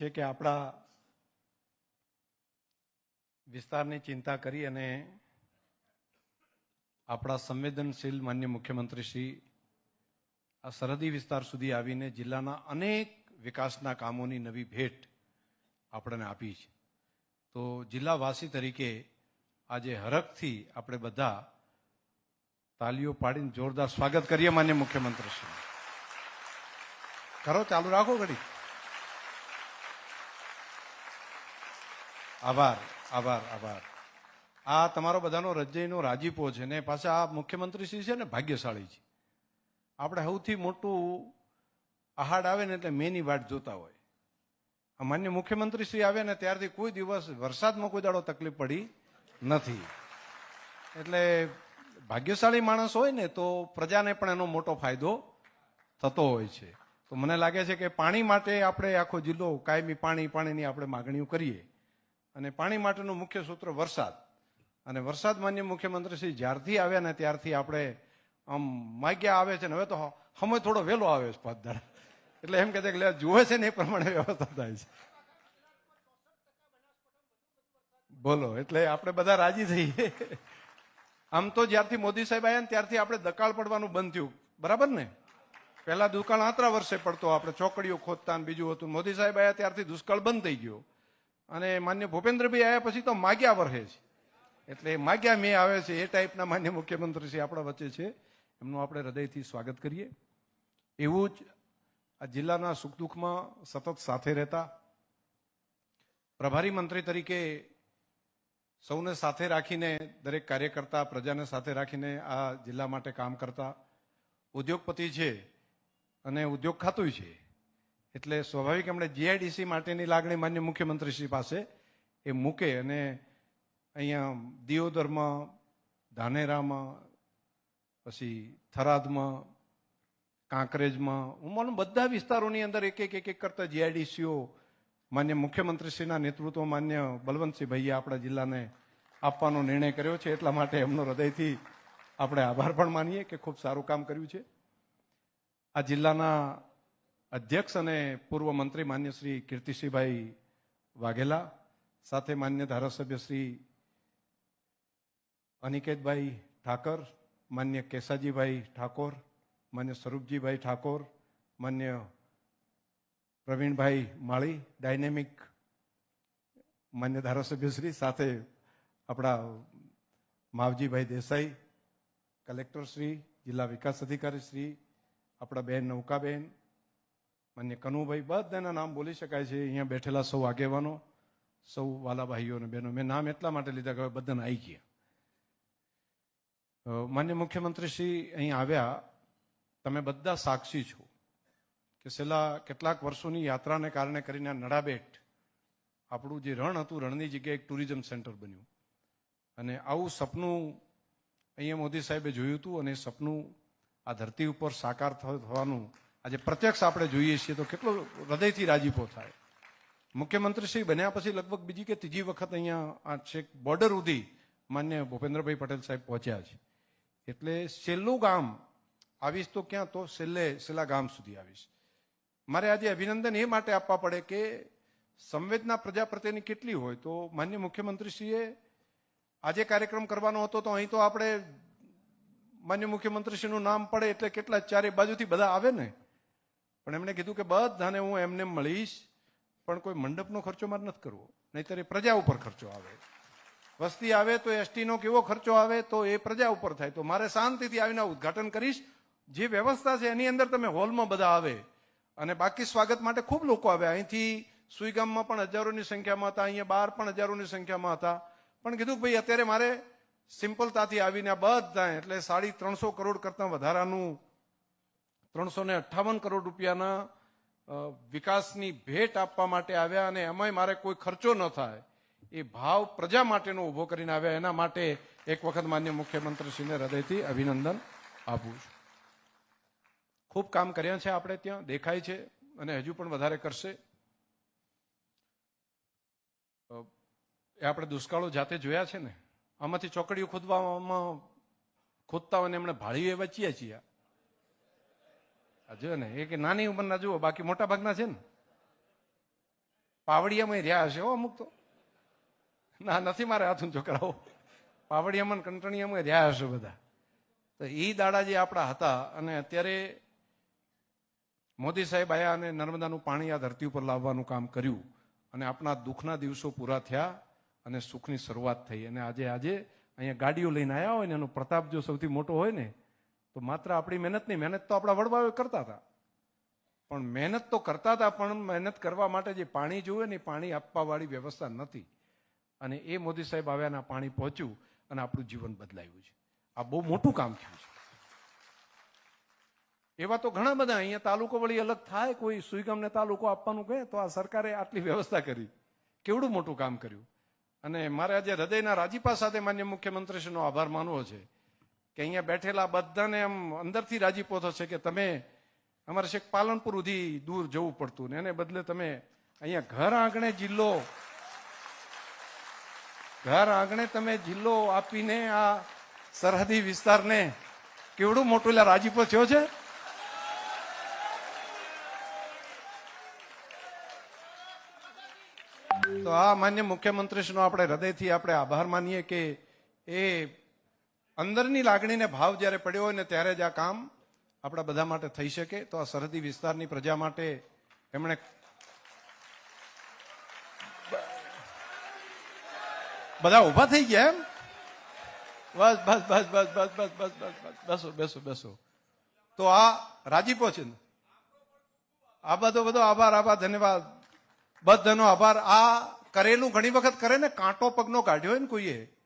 છે કે આપણા વિસ્તારની ચિંતા કરી અને આપણા સંવેદનશીલ માન્ય મુખ્યમંત્રી શ્રી આ સરહદી વિસ્તાર સુધી આવીને જિલ્લાના અનેક વિકાસના કામોની નવી ભેટ આપણને આપી છે. તો જિલ્લાવાસી તરીકે આજે હરખથી આપણે બધા તાલીઓ પાડીને જોરદાર સ્વાગત કરીએ માન્ય મુખ્યમંત્રી શ્રી કરો, ચાલુ રાખો ઘડી. આભાર આભાર આભાર. આ તમારો બધાનો રજયનો રાજીપો છે ને પાછા આ મુખ્યમંત્રી શ્રી છે ને ભાગ્યશાળી છે. આપણે સૌથી મોટું આહાડ આવે ને એટલે મેની વાટ જોતા હોય. આ માન્ય મુખ્યમંત્રી શ્રી આવે ને ત્યારથી કોઈ દિવસ વરસાદમાં કોઈ દાડો તકલીફ પડી નથી. એટલે ભાગ્યશાળી માણસ હોય ને તો પ્રજાને પણ એનો મોટો ફાયદો થતો હોય છે. તો મને લાગે છે કે પાણી માટે આપણે આખો જિલ્લો કાયમી પાણી પાણીની આપણે માગણીઓ કરીએ. અને પાણી માટેનું મુખ્ય સૂત્ર વરસાદ. અને વરસાદ માન્ય મુખ્યમંત્રીશ્રી જ્યારથી આવ્યા ને ત્યારથી આપણે આમ માગ્યા આવે છે ને, હવે તો સમય થોડો વહેલો આવે છે પાંચ દાડા. એટલે એમ કે છે કે જુએ છે ને એ પ્રમાણે વ્યવસ્થા થાય છે. બોલો, એટલે આપણે બધા રાજી થઈએ આમ તો જ્યારથી મોદી સાહેબ આવ્યા ને ત્યારથી આપણે દકાળ પડવાનું બંધ થયું. બરાબર ને? પહેલા દુકાળ આતરા વર્ષે પડતો, આપણે ચોકડીઓ ખોદતા બીજું હતું. મોદી સાહેબ આવ્યા ત્યારથી દુષ્કાળ બંધ થઈ ગયો. અને માન્ય ભૂપેન્દ્રભાઈ આવ્યા પછી તો માગ્યા વરહે છે. એટલે માગ્યા મેં આવે છે, એ ટાઈપના માન્ય મુખ્યમંત્રી શ્રી આપણા વચ્ચે છે. એમનું આપણે હૃદયથી સ્વાગત કરીએ. એવું જ આ જિલ્લાના સુખ દુઃખમાં સતત સાથે રહેતા પ્રભારી મંત્રી તરીકે સૌને સાથે રાખીને દરેક કાર્યકર્તા પ્રજાને સાથે રાખીને આ જિલ્લા માટે કામ કરતા ઉદ્યોગપતિ છે અને ઉદ્યોગ ખાતું છે. એટલે સ્વાભાવિક એમણે જીઆઈડીસી માટેની લાગણી માન્ય મુખ્યમંત્રી શ્રી પાસે એ મૂકે અને અહીંયા દિયોદરમાં, ધાનેરામાં, પછી થરાદમાં, કાંકરેજમાં ઉમરનું બધા વિસ્તારોની અંદર એક એક એક એક કરતા જીઆઈડીસીઓ માન્ય મુખ્યમંત્રીશ્રીના નેતૃત્વ માન્ય બલવંતસિંહ ભાઈએ આપણા જિલ્લાને આપવાનો નિર્ણય કર્યો છે. એટલા માટે એમનો હૃદયથી આપણે આભાર પણ માનીએ કે ખૂબ સારું કામ કર્યું છે. આ જિલ્લાના અધ્યક્ષ અને પૂર્વ મંત્રી માન્ય શ્રી કીર્તિસિંહભાઈ વાઘેલા, સાથે માન્ય ધારાસભ્ય શ્રી અનિકેતભાઈ ઠાકર, માન્ય કેસાજીભાઈ ઠાકોર, માન્ય સ્વરૂપજીભાઈ ઠાકોર, માન્ય પ્રવીણભાઈ માળી, ડાયનેમિક માન્ય ધારાસભ્ય શ્રી, સાથે આપણા માવજીભાઈ દેસાઈ કલેક્ટરશ્રી જિલ્લા વિકાસ અધિકારી શ્રી, આપણા બેન નૌકાબેન માન્ય કનુભાઈ, બધાના નામ બોલી શકાય છે. અહીંયા બેઠેલા સૌ આગેવાનો, સૌ વાલા ભાઈઓ અને બહેનો. મેં નામ એટલા માટે લીધા કે બધાને આવી ગયા. માન્ય મુખ્યમંત્રી શ્રી અહીં આવ્યા. તમે બધા સાક્ષી છો કે છેલ્લા કેટલાક વર્ષોની યાત્રાને કારણે કરીને નડાબેટ, આપણું જે રણ હતું, રણની જગ્યાએ એક ટુરિઝમ સેન્ટર બન્યું. અને આવું સપનું અહીંયા મોદી સાહેબે જોયું હતું અને સપનું આ ધરતી ઉપર સાકાર થવાનું આજે પ્રત્યક્ષ આપણે જોઈએ છીએ તો કેટલો હૃદયથી રાજીપો થાય. મુખ્યમંત્રી શ્રી બન્યા પછી લગભગ બીજી કે ત્રીજી વખત અહીંયા આ છેક બોર્ડર સુધી માન્ય ભૂપેન્દ્રભાઈ પટેલ સાહેબ પહોંચ્યા છે. એટલે છેલ્લું ગામ આવીશ તો ક્યાં તો છેલ્લે છેલ્લા ગામ સુધી આવીશ. મારે આજે અભિનંદન એ માટે આપવા પડે કે સંવેદના પ્રજા પ્રત્યેની કેટલી હોય તો માન્ય મુખ્યમંત્રીશ્રીએ આજે કાર્યક્રમ કરવાનો હતો તો અહીં તો આપણે માન્ય મુખ્યમંત્રીશ્રીનું નામ પડે એટલે કેટલા ચારે બાજુથી બધા આવે ને પણ એમણે કીધું કે બધાને હું એમને મળીશ, પણ કોઈ મંડપનો ખર્ચો મારે નથી કરવો. નહીતર એ પ્રજા ઉપર ખર્ચો આવે. વસ્તી આવે તો એસટીનો કેવો ખર્ચો આવે તો એ પ્રજા ઉપર થાય. તો મારે શાંતિથી આવીને ઉદઘાટન કરીશ. જે વ્યવસ્થા છે એની અંદર તમે હોલમાં બધા આવે અને બાકી સ્વાગત માટે ખૂબ લોકો આવે. અહીંથી સુઈગામમાં પણ હજારોની સંખ્યામાં હતા, અહીંયા બહાર પણ હજારોની સંખ્યામાં હતા. પણ કીધું ભાઈ, અત્યારે મારે સિમ્પલતાથી આવીને આ બધા એટલે સાડી ત્રણસો કરોડ કરતાં વધારાનું ત્રણસો અઠ્ઠાવન કરોડ રૂપિયાના વિકાસની ભેટ આપવા માટે આવ્યા અને એમાંય મારે કોઈ ખર્ચો ન થાય, એ ભાવ પ્રજા માટેનો ઊભો કરીને આવ્યા. એના માટે એક વખત માન્ય મુખ્યમંત્રીશ્રીને હૃદયથી અભિનંદન આપું છું. ખૂબ કામ કર્યા છે આપણે ત્યાં, દેખાય છે અને હજુ પણ વધારે કરશે. એ આપણે દુષ્કાળો જાતે જોયા છે ને? આમાંથી ચોકડીઓ ખોદવામાં, ખોદતા હોય એમણે ભાળીએ વચ્યા છીએ. જો ને, એ કે નાની ઉંમરના જુઓ, બાકી મોટા ભાગના છે ને. પાવડિયામાં રહ્યા હશે હો અમુક તો. ના, નથી મારે હાથું છોકરાઓ પાવડિયામાં કંટણીયામાં રહ્યા હશે બધા. તો એ દાડા જે આપણા હતા, અને અત્યારે મોદી સાહેબ આયા અને નર્મદાનું પાણી આ ધરતી ઉપર લાવવાનું કામ કર્યું, અને આપણા દુઃખના દિવસો પૂરા થયા, અને સુખની શરૂઆત થઈ. અને આજે આજે અહીંયા ગાડીઓ લઈને આવ્યા હોય ને, એનો પ્રતાપ જો સૌથી મોટો હોય ને તો માત્ર આપણી મહેનત નહીં મહેનત તો આપણા વડવાઓ કરતા હતા. પણ મહેનત તો કરતા હતા, પણ મહેનત કરવા માટે જે પાણી જોઈએ ને પાણી આપવાવાળી વ્યવસ્થા નથી અને એ મોદી સાહેબ આવ્યા અને પાણી પહોંચ્યું અને આપણું જીવન બદલાયું છે. આ બહુ મોટું કામ થયું છે. એવા તો ઘણા બધા અહીંયા તાલુકો વળી અલગ થાય, કોઈ સુઈગામને તાલુકો આપવાનું કહે, તો આ સરકારે આટલી વ્યવસ્થા કરી. કેવડું મોટું કામ કર્યું? અને મારે આજે હૃદયના રાજીપા સાથે માન્ય મુખ્યમંત્રીશ્રીનો આભાર માનવો છે. કે અહીંયા બેઠેલા બધાને એમ અંદરથી રાજીપો થશે કે તમે અમારે છેક પાલનપુર સુધી દૂર જવું પડતું ને એને બદલે તમે અહીંયા ઘર આંગણે જિલ્લો ઘર આંગણે તમે જિલ્લો આપીને આ સરહદી વિસ્તારને કેવડું મોટું એટલે રાજીપો થયો છે? તો આ માન્ય મુખ્યમંત્રીશ્રીનો આપણે હૃદયથી આપણે આભાર માનીએ કે એ અંદરની લાગણીને ભાવ જ્યારે પડ્યો હોય ને ત્યારે જ આ કામ આપણા બધા માટે થઈ શકે. તો આ સરહદી વિસ્તારની પ્રજા માટે એમણે બધા ઊભા થઈ ગયા એમ? બસ બસ બસ બસ બસ બસ બસ બસ બસ, બેસો બેસો બેસો. તો આ રાજીપો છે ને. આ બધો બધો આભાર આભાર, ધન્યવાદ. બધાનો આભાર. આ કરેલું ઘણી વખત કરે ને, કાંટો પગનો કાઢ્યો હોય ને કોઈએ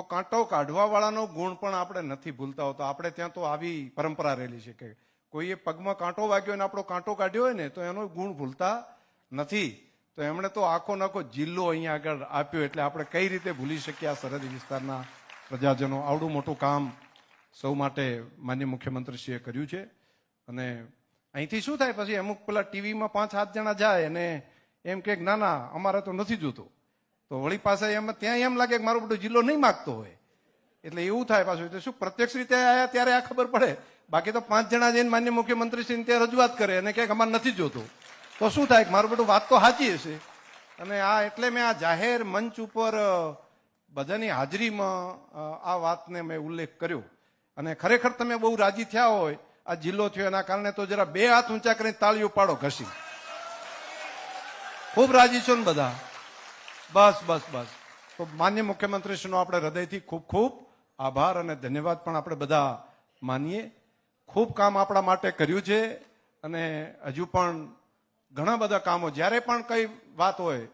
તો કાંટો કાઢવા વાળાનો ગુણ પણ આપણે નથી ભૂલતા હોતા. આપણે ત્યાં તો આવી પરંપરા રહેલી છે કે કોઈએ પગમાં કાંટો વાગ્યો ને આપણો કાંટો કાઢ્યો હોય ને, તો એનો ગુણ ભૂલતા નથી. તો એમણે તો આખો નાખો જિલ્લો અહીંયા આગળ આપ્યો એટલે આપણે કઈ રીતે ભૂલી શકીએ આ સરહદી વિસ્તારના પ્રજાજનો? આવડું મોટું કામ સૌ માટે માન્ય મુખ્યમંત્રીશ્રીએ કર્યું છે. અને અહીંથી શું થાય? પછી અમુક પેલા ટીવીમાં પાંચ સાત જણા જાય અને એમ કે, ના ના, અમારે તો નથી જોતું. તો વળી પાસે એમ, ત્યાં એમ લાગે કે મારો બધો જિલ્લો નહીં માગતો હોય. એટલે એવું થાય પાછું. એટલે શું પ્રત્યક્ષ રીતે આવ્યા ત્યારે આ ખબર પડે. બાકી તો પાંચ જણા જઈને માન્ય મુખ્યમંત્રીશ્રીને ત્યાં રજૂઆત કરે અને ક્યાંક અમારે નથી જોતો. તો શું થાય મારું બધું વાત તો સાચી હશે. અને આ એટલે મેં આ જાહેર મંચ ઉપર બધાની હાજરીમાં આ વાતને મેં ઉલ્લેખ કર્યો. અને ખરેખર તમે બહુ રાજી થયા હોય આ જિલ્લો થયો, એના કારણે તો જરા બે હાથ ઊંચા કરીને તાળીઓ પાડો ઘસી. ખૂબ રાજી છો ને બધા? બસ બસ બસ. તો માન્ય મુખ્યમંત્રીશ્રીનો આપણે હૃદયથી ખૂબ ખૂબ આભાર અને ધન્યવાદ પણ આપણે બધા માનીએ. ખૂબ કામ આપણા માટે કર્યું છે અને હજુ પણ ઘણા બધા કામો, જ્યારે પણ કઈ વાત હોય,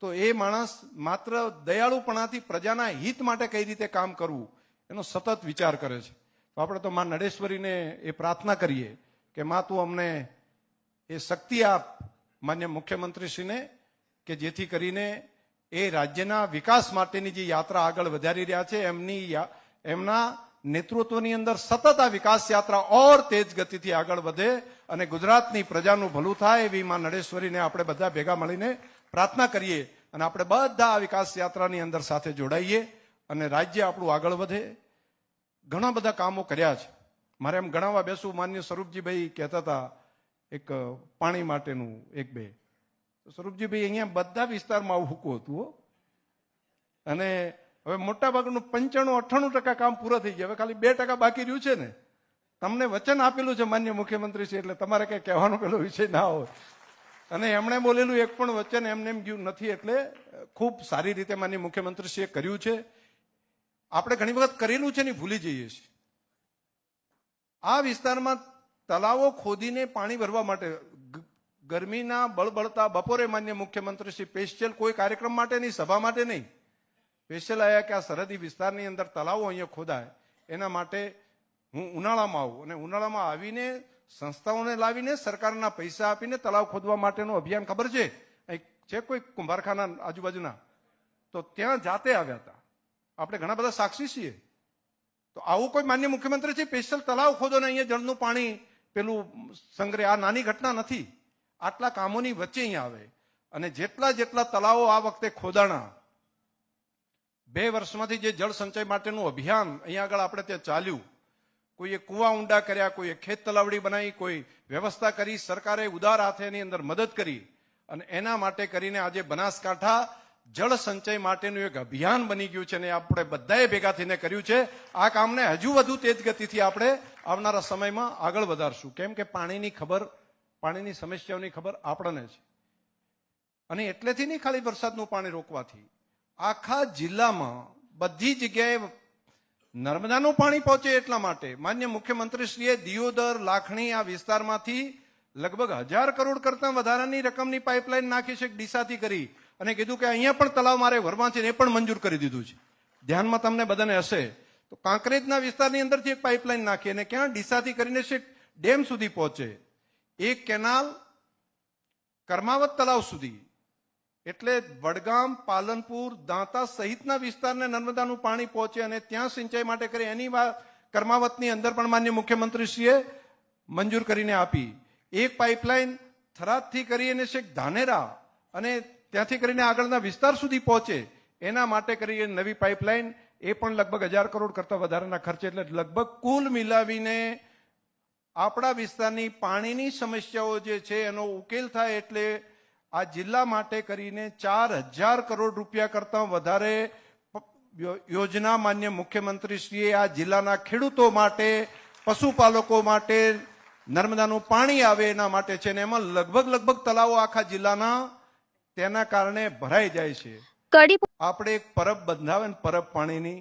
તો એ માણસ માત્ર દયાળુપણાથી પ્રજાના હિત માટે કઈ રીતે કામ કરવું, એનો સતત વિચાર કરે છે. તો આપણે તો માં નડેશ્વરીને એ પ્રાર્થના કરીએ કે માં તું અમને એ શક્તિ આપ, માન્ય મુખ્યમંત્રીશ્રીને, કે જેથી કરીને એ રાજ્યના વિકાસ માટેની જે યાત્રા આગળ વધારી રહ્યા છે, એમની એમના નેતૃત્વની અંદર સતત આ વિકાસ યાત્રા ઓર તેજ ગતિથી આગળ વધે અને ગુજરાતની પ્રજાનું ભલું થાય એવી માં નડેશ્વરીને આપણે બધા ભેગા મળીને પ્રાર્થના કરીએ અને આપણે બધા આ વિકાસ યાત્રાની અંદર સાથે જોડાઈએ અને રાજ્ય આપણું આગળ વધે. ઘણા બધા કામો કર્યા છે. મારે એમ ગણાવવા બેસું માન્ય સ્વરૂપજીભાઈ કહેતા હતા એક પાણી માટેનું એક બે. સ્વરૂપજીભાઈ અહીંયા બધા વિસ્તારમાં આવું હુકું હતું અને હવે મોટા ભાગનું પંચાણું, અઠ્ઠાણું ટકા કામ પૂરા થઈ ગયા. હવે ખાલી બે ટકા બાકી રહ્યું છે ને. તમને વચન આપેલું છે માન્ય મુખ્યમંત્રી છે એટલે તમારે કઈ કહેવાનો પેલો વિષય ના હોય. અને એમણે બોલેલું એક પણ વચન એમને એમ ગયું નથી, એટલે ખૂબ સારી રીતે માન્ય મુખ્યમંત્રીશ્રીએ કર્યું છે. આપણે ઘણી વખત કરેલું છે ને ભૂલી જઈએ છીએ. આ વિસ્તારમાં તલાવો ખોદીને પાણી ભરવા માટે ગરમીના બળબળતા બપોરે માન્ય મુખ્યમંત્રી શ્રી સ્પેશિયલ કોઈ કાર્યક્રમ માટે નહીં, સભા માટે નહીં. સ્પેશિયલ આવ્યા કે આ સરહદી વિસ્તારની અંદર તલાવો અહીંયા ખોદાય, એના માટે હું ઉનાળામાં આવું અને ઉનાળામાં આવીને સંસ્થાઓને લાવીને સરકારના પૈસા આપીને તલાવ ખોદવા માટેનું અભિયાન ખબર છે? છે કોઈ કુંભારખાના આજુબાજુના? તો ત્યાં જાતે આવ્યા હતા. આપણે ઘણા બધા સાક્ષી છીએ. તો આવું કોઈ માન્ય મુખ્યમંત્રી છે? સ્પેશિયલ તલાવ ખોદો ને અહીંયા જળનું પાણી પેલું સંગ્રહ આ નાની ઘટના નથી. આટલા કામોની વચ્ચે અહીંયા આવે. અને જેટલા જેટલા તળાવો આ વખતે ખોદાણા. બે વર્ષમાંથી જે જળ સંચય માટેનું અભિયાન અહીંયા આગળ આપણે ત્યાં ચાલ્યું. કોઈએ કુવા ઊંડા કર્યા, કોઈએ ખેત તલાવડી બનાવી, કોઈ વ્યવસ્થા કરી, સરકારે ઉદાર હાથે એની અંદર મદદ કરી. અને એના માટે કરીને આજે બનાસકાંઠા જળ સંચય માટેનું એક અભિયાન બની ગયું છે અને આપણે બધાએ ભેગા થઈને કર્યું છે. આ કામને હજુ વધુ તેજ ગતિથી આપણે આવનારા સમયમાં આગળ વધારશું. કેમ કે પાણીની ખબર પાણીની સમસ્યાઓની ખબર આપણને છે. અને એટલેથી નહીં ખાલી વરસાદનું પાણી રોકવાથી, આખા જિલ્લામાં બધી જગ્યાએ નર્મદાનું પાણી પહોંચે એટલા માટે માન્ય મુખ્યમંત્રીશ્રીએ દિયોદર, લાખણી આ વિસ્તારમાંથી લગભગ હજાર કરોડ કરતા વધારાની રકમની પાઇપલાઇન નાખી છે ડીસાથી કરી અને કીધું કે અહીંયા પણ તલાવ મારે ભરવા છે એ પણ મંજૂર કરી દીધું છે. ધ્યાનમાં તમને બધાને હશે તો કાંકરેજના વિસ્તારની અંદરથી એક પાઇપલાઇન નાખી અને ક્યાં ડીસાથી કરીને છે ડેમ સુધી પહોંચે. એક કેનાલ કર્માવત તલાવ સુધી, એટલે વડગામ, પાલનપુર, દાંતા સહિતના વિસ્તારને નર્મદાનું પાણી પહોંચે અને ત્યાં સિંચાઈ માટે કરી એની વાત કર્માવતની અંદર પણ માન્ય મુખ્યમંત્રીશ્રીએ મંજૂર કરીને આપી. એક પાઇપલાઇન થરાદથી કરીને છેક ધાનેરા અને ત્યાંથી કરીને આગળના વિસ્તાર સુધી પહોંચે. એના માટે કરીને નવી પાઇપલાઇન. એ પણ લગભગ હજાર કરોડ કરતા વધારાના ખર્ચે, એટલે લગભગ કુલ મિલાવીને આપણા વિસ્તારની પાણીની સમસ્યાઓ જે છે એનો ઉકેલ થાય એટલે આ જિલ્લા માટે કરીને ચાર હજાર કરોડ રૂપિયા કરતાં વધારે યોજના માન્ય મુખ્યમંત્રીશ્રીએ આ જિલ્લાના ખેડૂતો માટે પશુપાલકો માટે નર્મદાનું પાણી આવે એના માટે છે ને એમાં લગભગ લગભગ તલાવો આખા જિલ્લાના તેના કારણે ભરાઈ જાય છે. આપણે એક પરબ બંધાવે ને પરબ પાણીની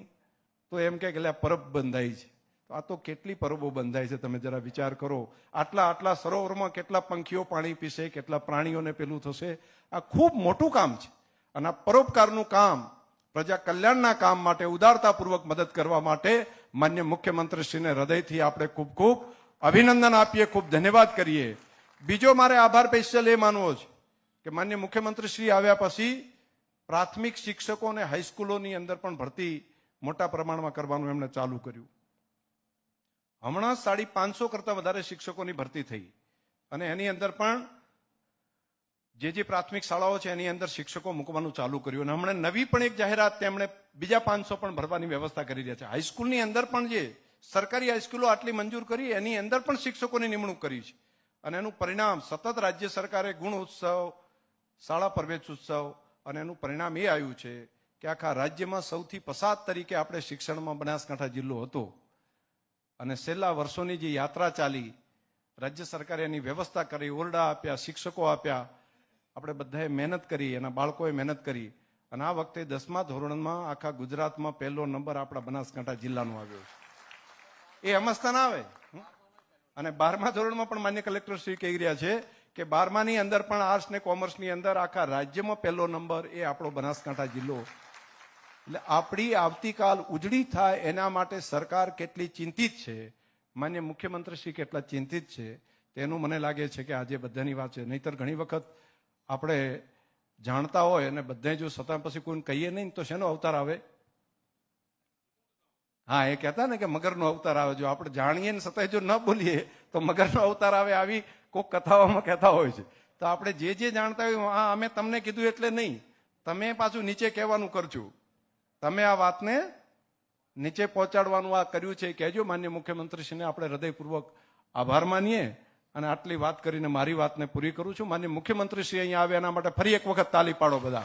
તો એમ કે પરબ બંધાઈ છે. તો આ તો કેટલી પરબો બંધાય છે તમે જરા વિચાર કરો. આટલા આટલા સરોવરમાં કેટલા પંખીઓ પાણી પીશે, કેટલા પ્રાણીઓને પેલું થશે. આ ખૂબ મોટું કામ છે. અને આ પરોપકારનું કામ, પ્રજા કલ્યાણના કામ માટે ઉદારતાપૂર્વક મદદ કરવા માટે માન્ય મુખ્યમંત્રીશ્રીને હૃદયથી આપણે ખૂબ ખૂબ અભિનંદન આપીએ, ખૂબ ધન્યવાદ કરીએ. બીજો મારે આભાર સ્પેશિયલ એ માનવો છે કે માન્ય મુખ્યમંત્રીશ્રી આવ્યા પછી પ્રાથમિક શિક્ષકો અને હાઈસ્કૂલોની અંદર પણ ભરતી મોટા પ્રમાણમાં કરવાનું એમણે ચાલુ કર્યું. હમણાં સાડી પાંચસો કરતા વધારે શિક્ષકોની ભરતી થઈ. અને એની અંદર પણ જે જે પ્રાથમિક શાળાઓ છે, એની અંદર શિક્ષકો મૂકવાનું ચાલુ કર્યું. અને હમણાં નવી પણ એક જાહેરાત તેમણે બીજા પાંચસો પણ ભરવાની વ્યવસ્થા કરી રહ્યા છે. હાઈસ્કૂલની અંદર પણ જે સરકારી હાઈસ્કૂલો આટલી મંજૂર કરી, એની અંદર પણ શિક્ષકોની નિમણૂક કરી છે. અને એનું પરિણામ સતત રાજ્ય સરકારે ગુણ ઉત્સવ, શાળા પરવેશ ઉત્સવ, અને એનું પરિણામ એ આવ્યું છે કે આખા રાજ્યમાં સૌથી પસાદ તરીકે આપણે શિક્ષણમાં બનાસકાંઠા જિલ્લો હતો. અને છેલ્લા વર્ષોની જે યાત્રા ચાલી, રાજ્ય સરકારે એની વ્યવસ્થા કરી, ઓરડા આપ્યા, શિક્ષકો આપ્યા, આપણે બધાએ મહેનત કરી, એના બાળકોએ મહેનત કરી. અને આ વખતે દસમા ધોરણમાં આખા ગુજરાતમાં પહેલો નંબર આપણા બનાસકાંઠા જિલ્લાનો આવ્યો એ ના આવે? અને બારમા ધોરણમાં પણ માન્ય કલેક્ટર શ્રી કહી રહ્યા છે કે બારમાની અંદર પણ આર્ટ્સ ને કોમર્સની અંદર આખા રાજ્યમાં પહેલો નંબર એ આપણો બનાસકાંઠા જિલ્લો એટલે આપણી આવતીકાલ ઉજળી થાય એના માટે સરકાર કેટલી ચિંતિત છે, માન્ય મુખ્યમંત્રી શ્રી કેટલા ચિંતિત છે, તેનું મને લાગે છે કે આજે બધાની વાત છે. નહીતર ઘણી વખત આપણે જાણતા હોય અને બધે જો સત્તા પછી કોઈને કહીએ નહીં તો શેનો અવતાર આવે? હા, એ કહેતા ને કે મગરનો અવતાર આવે. જો આપણે જાણીએ ને સતાય જો ન બોલીએ તો મગરનો અવતાર આવે આવી કોઈક કથાઓમાં કહેતા હોય છે. તો આપણે જે જે જાણતા હોય, હા, અમે તમને કીધું એટલે નહીં. તમે પાછું નીચે કહેવાનું કરજો. તમે આ વાતને નીચે પહોંચાડવાનું આ કર્યું છે કહેજો. માન્ય મુખ્યમંત્રીશ્રીને આપણે હૃદયપૂર્વક આભાર માનીએ અને આટલી વાત કરીને મારી વાતને પૂરી કરું છું. માન્ય મુખ્યમંત્રીશ્રી અહીંયા આવે એના માટે ફરી એક વખત તાલી પાડો બધા.